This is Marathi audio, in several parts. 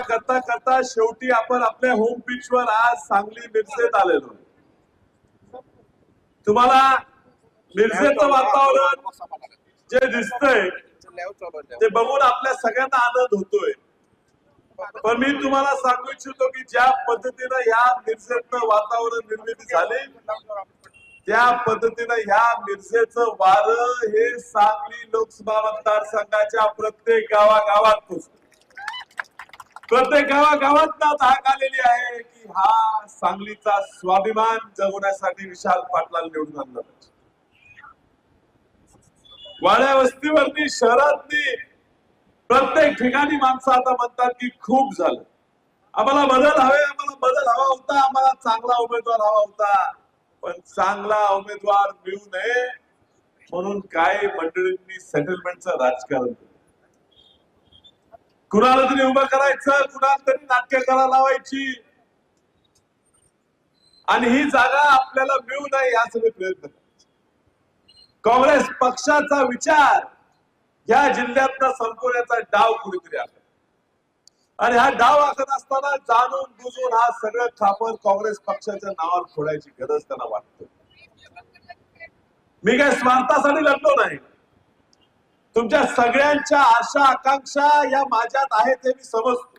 करता करता शेवटी आपण आपल्या होम पिच वर आज सांगली मिरजेत आलेलो. तुम्हाला मिरजेचं वातावरण जे दिसतंय ते बघून आपल्या सगळ्यांना आनंद होतोय. पण मी तुम्हाला सांगू इच्छितो की ज्या पद्धतीनं ह्या मिरजेतनं वातावरण निर्मिती झाली त्या पद्धतीनं ह्या मिरजेचं वार हे सांगली लोकसभा मतदारसंघाच्या प्रत्येक गावागावात पोचत प्रत्येक गावागावात धाक आलेली आहे की हा सांगलीचा स्वाभिमान जगवण्यासाठी विशाल पाटलाला निवडून आणला वाड्या वस्तीवरती शहरातली प्रत्येक ठिकाणी माणसं आता म्हणतात की खूप झालं. आम्हाला बदल हवे आम्हाला बदल हवा होता आम्हाला चांगला उमेदवार हवा होता. पण चांगला उमेदवार मिळू नये म्हणून काही मंडळींनी सेटलमेंटचं राजकारण केलं? कुणाला तरी उभं करायचं कुणाला तरी नाट्य करा लावायची. आणि ही जागा आपल्याला मिळू नये यासाठी प्रयत्न काँग्रेस पक्षाचा विचार या जिल्ह्यातनं संपवण्याचा डाव कुणीतरी आला आणि हा डाव आखत असताना जाणून बुजून हा सगळं खापर काँग्रेस पक्षाच्या नावावर फोडायची गरज त्यांना वाटते. मी काय स्वार्थासाठी लढलो नाही. तुमच्या सगळ्यांच्या आशा आकांक्षा या माझ्यात आहेत हे मी समजतो.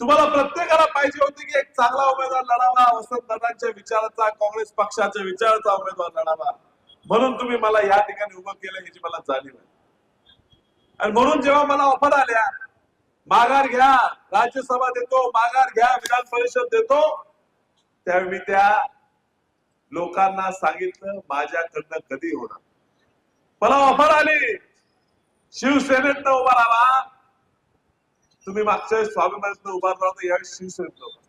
तुम्हाला प्रत्येकाला पाहिजे होते की एक चांगला उमेदवार लढावा वसंत दादांच्या विचाराचा काँग्रेस पक्षाच्या विचाराचा उमेदवार लढावा. म्हणून तुम्ही मला या ठिकाणी उभं केलं ह्याची मला जाणीव आहे. आणि म्हणून जेव्हा मला ऑफर आल्या माघार घ्या राज्यसभा देतो माघार घ्या विधान परिषद देतो त्यावेळी मी त्या लोकांना सांगितलं माझ्याकडनं कधी होणार. मला ऑफर आली. शिवसेनेतनं उभा राहा. तुम्ही मागच्या वेळेस स्वाभिमानातनं उभारला होता यावेळी शिवसेनेतनं उभा.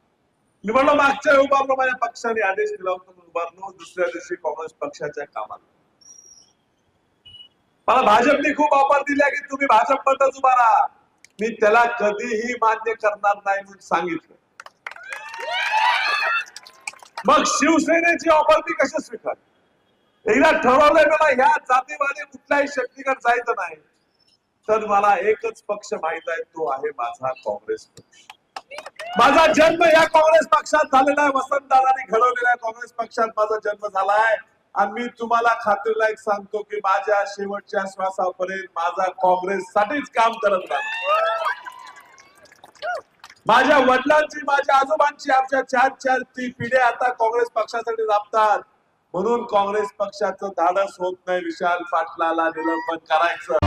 मी म्हणलो मागच्या वेळी उभारलो माझ्या पक्षाने आदेश दिला होता उभारलो दुसऱ्या दिवशी काँग्रेस पक्षाच्या कामात. मला भाजपने खूप ऑफर दिल्या की तुम्ही भाजपमध्येच उभा राहा. मी त्याला कधीही मान्य करणार नाही म्हणून सांगितलं. मग शिवसेनेची ऑफर मी कशी स्वीकार एकदा ठरवलंय मला ह्या जातीवादी कुठल्याही शक्तीकडे जायचं नाही. तर मला एकच पक्ष माहीत आहे तो आहे माझा काँग्रेस पक्ष. माझा जन्म या काँग्रेस पक्षात झालेला आहे. वसंतदादांनी घडवलेल्या काँग्रेस पक्षात माझा जन्म झाला आहे. आणि मी तुम्हाला खात्रीला एक सांगतो की माझ्या शेवटच्या श्वासापर्यंत माझा काँग्रेस साठीच काम करत राहणार माझ्या वडिलांची माझ्या आजोबांची आमच्या चार चार ती पिढ्या आता काँग्रेस पक्षासाठी राबतात. म्हणून काँग्रेस पक्षाचं धाडस होत नाही विशाल पाटलाला निलंबन करायचं.